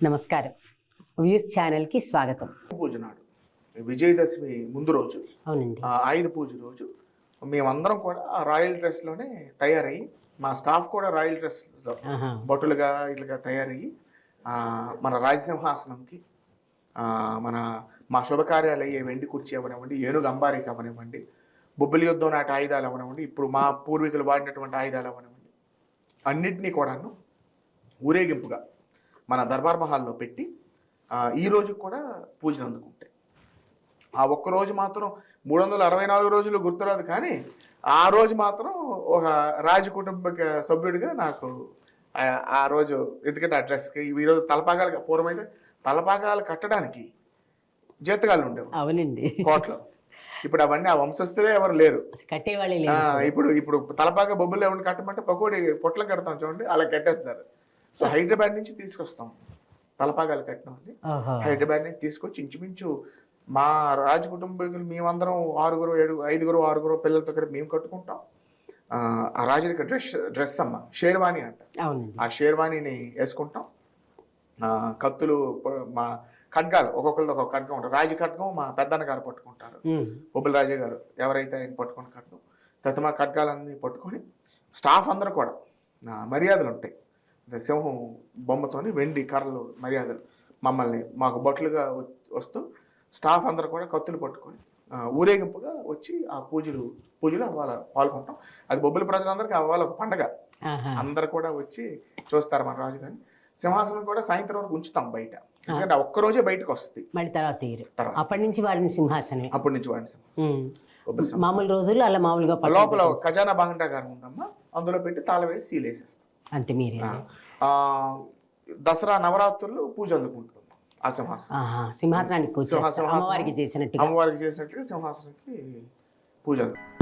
నమస్కారం. వ్యూస్ ఛానల్కి స్వాగతం. పూజ నాడు విజయదశమి ముందు రోజు అవునండి. ఆ ఆయుధ పూజ రోజు మేమందరం కూడా రాయల్ డ్రెస్లోనే తయారయ్యి మా స్టాఫ్ కూడా రాయల్ డ్రెస్లో ఆహా. భటులుగా ఇట్లుగా తయారయ్యి మన రాజసింహాసనంకి మన మా శుభకార్యాలు అయ్యే వెండి కుర్చీ అవనివ్వండి ఏనుగు అంబారిక అవనివ్వండి బొబ్బిలి యుద్ధం నాటి ఆయుధాలు అవనివ్వండి ఇప్పుడు మా పూర్వీకులు వాడినటువంటి ఆయుధాలు అవనివ్వండి అన్నిటినీ కూడాను ఊరేగింపుగా మన దర్బార్ మహాల్లో పెట్టి ఈ రోజు కూడా పూజలు అందుకుంటాయి. ఆ ఒక్క రోజు మాత్రం మూడు వందల అరవై నాలుగు రోజులు గుర్తురాదు కానీ ఆ రోజు మాత్రం ఒక రాజ కుటుంబ సభ్యుడిగా నాకు ఆ- రోజు ఎందుకంటే ఆ డ్రెస్కి ఈరోజు తలపాగాలు పూర్వమైతే తలపాగాలు కట్టడానికి జీతగాళ్ళు ఉండేవారు అవునండి. కోట్లో. ఇప్పుడు అవన్నీ ఆ వంశస్థులే ఎవరు లేరు. కట్టేవాళ్ళే ఇప్పుడు ఇప్పుడు తలపాగా బొబ్బులు ఎవరిని కట్టమంటే పకోడి పొట్లం కడతాం చూడండి అలా కట్టేస్తారు సో హైదరాబాద్ నుంచి తీసుకొస్తాం. తలపాగాలు వాళ్ళని. ఓహో హైదరాబాద్ నుంచి తీసుకొచ్చి ఇంచుమించు మా రాజ కుటుంబీకులు మేమందరం ఆరుగురు ఏడు ఐదుగురు ఆరుగురు పిల్లలతో కలిపి మేము కట్టుకుంటాం. ఆ, రాజులకి డ్రెస్ డ్రెస్ అమ్మ షేర్వాణి అంట. ఆ షేర్వాణిని వేసుకుంటాం. కత్తులు మా ఖడ్గాలు ఒక్కొక్కరిది ఒక్కొక్క ఖడ్గం ఉంటుంది. రాజు ఖడ్గం మా పెద్దన్న గారు పట్టుకుంటారు. బొబ్బుల రాజు గారు ఎవరైతే ఆయన పట్టుకుని ఖడ్గం. తర్వాత మా ఖడ్గాలన్నీ పట్టుకొని స్టాఫ్ అందరూ కూడా మర్యాదలు ఉంటాయి. సింహం బొమ్మతోని వెండి కర్రలు మర్యాదలు మమ్మల్ని మాకు బొట్లుగా వస్తూ స్టాఫ్ అందరూ కూడా కత్తులు పట్టుకొని ఊరేగింపుగా వచ్చి ఆ పూజలు పూజలు అవ్వాలి పాల్గొంటాం. అది బొబ్బుల ప్రజలందరికీ అవ్వాలి ఒక పండగ. అందరు కూడా వచ్చి చూస్తారు మన రాజు గారిని సింహాసనం కూడా సాయంత్రం వరకు ఉంచుతాం బయట. ఎందుకంటే ఆ ఒక్క రోజే బయటకు వస్తుంది. మళ్ళీ తర్వాత తీరు తర్వాత. అప్పటి నుంచి వాడిని సింహాసనమే. అప్పటి నుంచి వాడిని సింహాసనం. సింహాసనం. మామూలు రోజుల్లో అలా మామూలుగా లోపల ఖజానా బాగుంటా గారు ఉందమ్మా అందులో పెట్టి తాళం వేసి సీల్ వేసేస్తాం. అంతే మీరే దసరా నవరాత్రులు పూజ అందుకుంటుంది ఆ సింహాసనం సింహాసనానికి పూజ. అమ్మవారికి చేసినట్టుగా అమ్మవారికి చేసినట్టుగా సింహాసనంకి పూజ అందుకుంటాం.